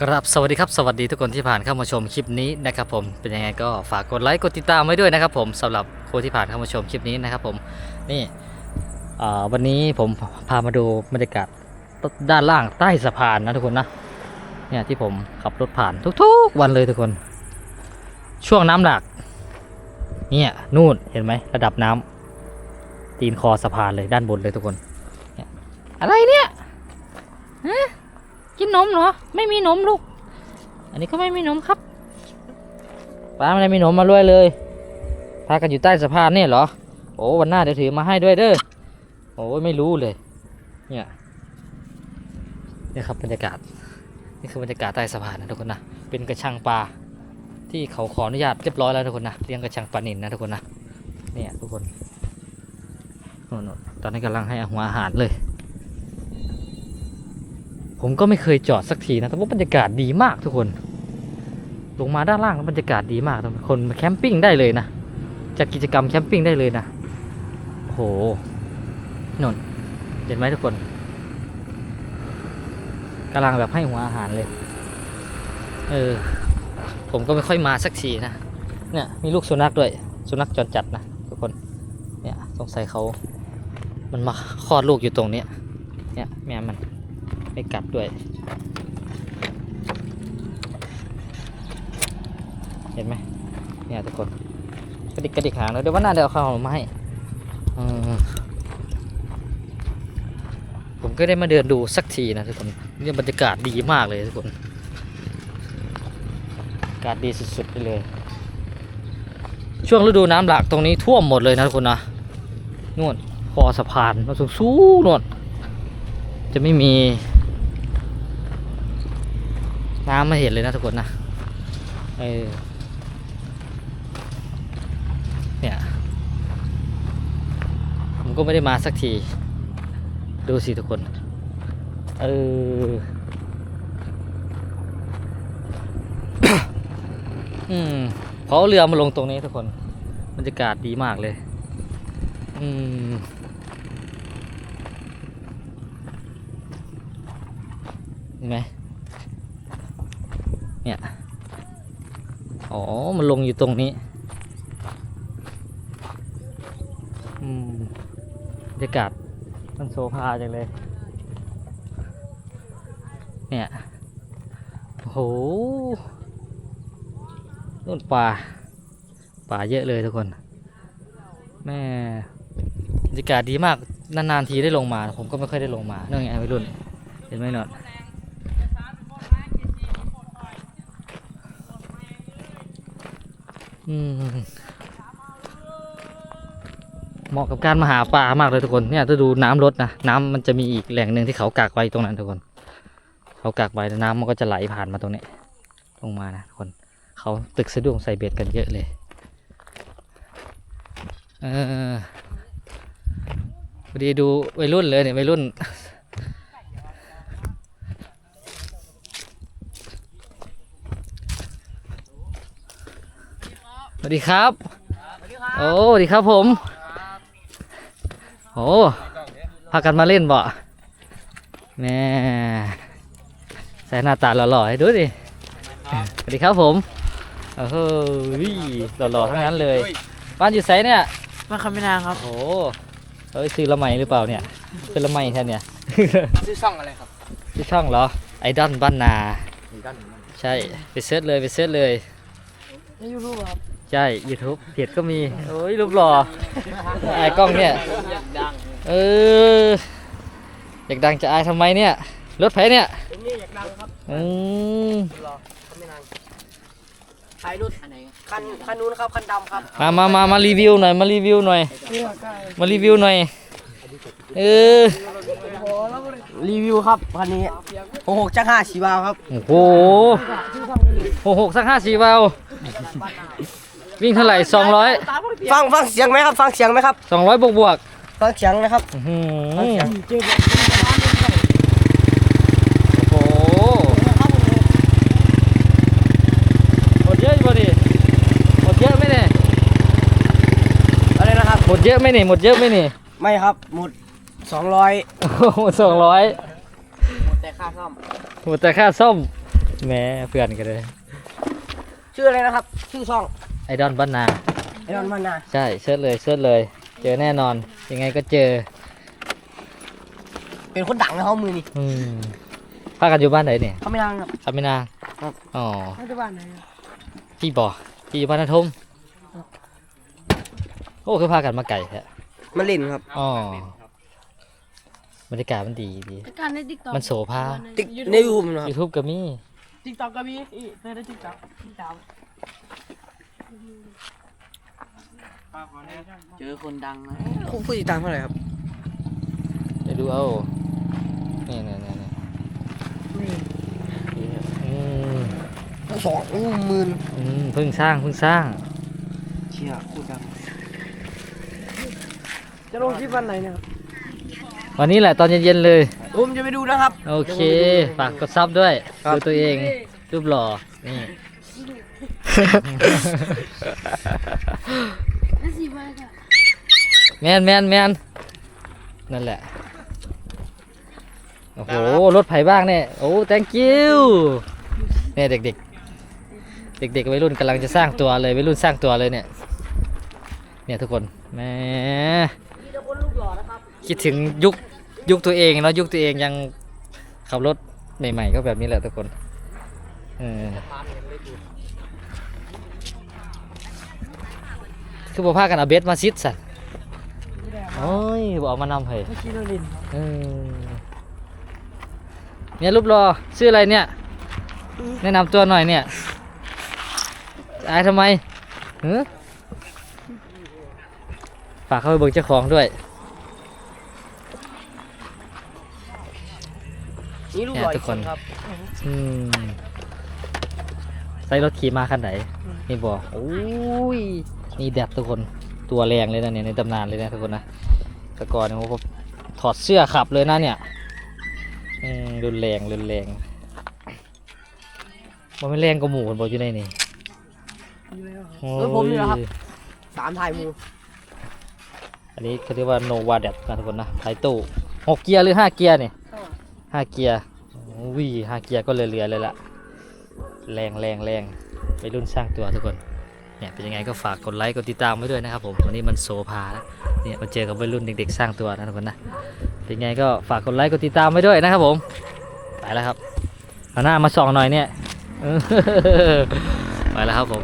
ครับสวัสดีครับสวัสดีทุกคนที่ผ่านเข้ามาชมคลิปนี้นะครับผมเป็นยังไงก็ฝากกดไลค์กดติดตามไว้ด้วยนะครับผมสำหรับคนที่ผ่านเข้ามาชมคลิปนี้นะครับผมนี่วันนี้ผมพามาดูบรรยากาศด้านล่างใต้สะพานนะทุกคนนะเนี่ยที่ผมขับรถผ่านทุกๆวันเลยทุกคน ช่วงน้ำหลากเนี่ยนู่นเห็นไหมระดับน้ำตีนคอสะพานเลยด้านบนเลยทุกคนอะไรเนี่ยฮะ กินนมเหรอ ไม่มีนมลูก อันนี้ก็ไม่มีนมครับป้าไม่ได้มีนมมาด้วยเลย พากันอยู่ใต้สะพานเนี่ยเหรอ โอ้วันหน้าเดี๋ยวถือมาให้ด้วยเด้อ โอ้ไม่รู้เลย เนี่ยนี่ครับบรรยากาศ นี่คือบรรยากาศใต้สะพานนะทุกคนนะ เป็นกระชังปลาที่เขาขออนุญาตเรียบร้อยแล้วทุกคนนะเลี้ยงกระชังปลานิลนะทุกคนนะ เนี่ยทุกคนตอนนี้กำลังให้หัวอาหารเลย ผมก็ไม่เคยจอดสักทีนะแต่ว่าบรรยากาศดีมากทุกคน ลงมาด้านล่างบรรยากาศดีมากทุกคนมาแคมปิ้งได้เลยนะจัดกิจกรรมแคมปิ้งได้เลยนะโอ้โหนนเห็นไหมทุกคนกำลังแบบให้หัวอาหารเลย เออ ผมก็ไม่ค่อยมาสักทีนะ เนี่ยมีลูกสุนัขด้วย สุนัขจรจัดนะทุกคน เนี่ยสงสัยเขา มันมาคลอดลูกอยู่ตรงนี้ เนี่ยแม่มัน ไม่กัดด้วย เห็นไหมเนี่ยทุกคนกระดิกกระดิกหางแล้วเดี๋ยววันหน้าเดี๋ยวเอาข้าวมาให้อืมผมก็ได้มาเดินดูสักทีนะทุกคนเนี่ยบรรยากาศดีมากเลยทุกคนอากาศดีสุดๆไปเลย ช่วงฤดูน้ำหลากตรงนี้ท่วมหมดเลยนะทุกคนนะนู่นคอสะพานมันสูงสูงๆนู่นจะไม่มี น้ำไมาเห็นเลยนะทุกคนนะเออเนี่ยผมก็ไม่ได้มาสักที ดูสิทุกคน เอออืมเขาเอาเรือมาลงตรงนี้ทุกคนบรรยากาศดีมากเลย อืมเห็นไหม เนี่ย อ๋อ มันลงอยู่ตรงนี้อืมบรรยากาศมันโซฟาจังเลย เนี่ยโหนู่นป่า ป่าเยอะเลยทุกคน แม่บรรยากาศดีมาก นานๆทีได้ลงมา ผมก็ไม่ค่อยได้ลงมา เนั่นไงวัยรุ่น เห็นไหมนอืม เหมาะกับการมาหาปลามากเลยทุกคนเนี่ยถ้าดูน้ำลดนะน้ำมันจะมีอีกแหล่งหนึ่งที่เขากักไว้ตรงนั้นทุกคน เขากักไว้แล้วน้ำมันก็จะไหลผ่านมาตรงนี้ลงมานะทุกคน เขาตึกสะดุ้งใส่เบ็ดกันเยอะเลยเออพอดีดูวัยรุ่นเลยเนี่ยวัยรุ่น วัสดีครับ โอ้สวัสดีครับผม โอ้พากันมาเล่นบ่แม่ใส่หน้าตาหล่อๆให้ดูดิสวัสดีครับผมโอ้โหหล่อๆทั้งนั้นเลย บ้านอยู่ไสเนี่ยมาคำพินางครับโอ้เฮ้ยซื้อละไหมหรือเปล่าเนี่ยซื้อละไหมแทนเนี่ยชื่อช่องอะไรครับชื่อช่องเหรอไอดอนบ้านนาใช่ไปเซิร์ชเลยไปเซิร์ชเลยในยูทูบครับ ใช่ YouTube เพจก็มีโอ้ยรูปหล่อไอายกล้องเนี่ยอยากดังเออ อยากดังจะอายทำไมเนี่ย รถไผเนี่ยผมนี่อยากดังครับอืมรอคำพินางท้ายรุ่นอันไหนคันคันนู้นครับคันดำครับมามามามารีวิวหน่อย มารีวิวหน่อย มารีวิวหน่อย เออ รีวิวครับคันนี้โอ้โหจักห้าสีบาวครับ โอ้โหหกหกสักห้าสี่วาล์ว วิ่งเท่าไหร่สองร้อยฟังฟังเสียงไหมครับ ฟังเสียงไหมครับสองร้อยบวกบวกฟังเสียงนะครับๆอื้อหือฟังเสียงโอ้โหหมดเยอะป่ะดิหมดเยอะไหมเนี่ยอะไรนะครับ หมดเยอะไหมนี่หมดเยอะไหมนี่ไม่ครับหมดสองร้อยหมดสองร้อยหมดแต่ค่าซ่อมหมดแต่ค่าซ่อมแม่เพื่อนกันเลยชื่ออะไรนะครับ ชื่อช่อง ไอดอนบ้านนา ไอรอนมานาใช่เชิดเลยเชิดเลย เจอแน่นอน ยังไงก็เจอ เป็นคนดังนะเขามือนี่อืมพากันอยู่บ้านไหนเนี่ยเขาไม่ดังครับคำไม่นางครับ อ๋อเขาจะบ้านไหนพี่บ่อพี่อยู่บ้านนาทมโอ้คือพากันมาไก่แท้มาเล่นครับ อ๋อบรรยากาศมันดีดี การในติ๊กต็อกมันโสภา ติ๊กในยูทูบนะครับยูทูบก็มี ติ๊กต็อกก็มีอีเคยได้ติ๊กต็อกติ๊กต็อก เจอคนดังนะคุณผู้ติดตามเท่าไหร่ครับเดี๋ยวดูเอานี่นี่นี่นี่อืมสองหมื่นอืมเพิ่งสร้างเพิ่งสร้าง เชี่ยคุณดัง จะลงคลิปวันไหนเนี่ยวันนี้แหละตอนเย็นๆเลย ผมจะไปดูนะครับ โอเค ฝากกดซับด้วย ครับ ดูตัวเอง รูปหล่อ นี่ นั่นสิมาค่ะแมนแมนแมนนั่นแหละ โอ้โห รถไผ่บ้างเนี่ย โอ้ thank you เนี่ยเด็กๆ เด็กๆวัยรุ่นกำลังจะสร้างตัวเลยวัยรุ่นสร้างตัวเลยเนี่ย เนี่ยทุกคนแหมมีแต่คนรูปหล่อนะครับคิดถึงยุคยุคตัวเองเนาะยุคตัวเองยังขับรถใหม่ๆก็แบบนี้แหละทุกคน เออ คือบอกพากันเอาเบสมาซิดสันโอ้ยบอกเอามานำเฮ้ยเมื่อกี้เราเล่นเออเนี่ยรูปรอชื่ออะไรเนี่ย แนะนำตัวหน่อยเนี่ยอายทำไมหือฝากเข้าไปเบิ่งเจ้าของด้วยนี่รูปหล่อเนี่ยทุอีกกคคนนครับอืมใส่รถขี่มาคันไหนนี่บอกโอ้ยนี่แดดทุกคนตัวแรงเลยนะเนี่ยในตำนานเลยนะทุกคนนะแต่ก่อนเนี่ยผมถอดเสื้อขับเลยนะเนี่ยอืมรุนแรงรุนแรงมันไม่แรงก็หมูคนบอกอยู่ในนี่เออผมนี่แหละครับสามถ่ายหมูอันนี้เขาเรียกว่าโนวาเดนะทุกคนนะท้ายตู้หกเกียร์หรือห้าเกียร์เนี่ยห้าเกียร์วิห้าเกียร์ก็เรือๆเลยล่ะ แรงแรงแรงไปรุ่นสร้างตัวทุกคนเนี่ยเป็นยังไงก็ฝากกดไลค์กดติดตามไว้ด้วยนะครับผมวันนี้มันโซพาแล้วเนี่ยมาเจอกับวัยรุ่นเด็กๆสร้างตัวนะทุกคนนะเป็นไงก็ฝากกดไลค์กดติดตามไว้ด้วยนะครับผมไปแล้วครับเอาหน้ามาส่องหน่อยเนี่ยไปแล้วครับผม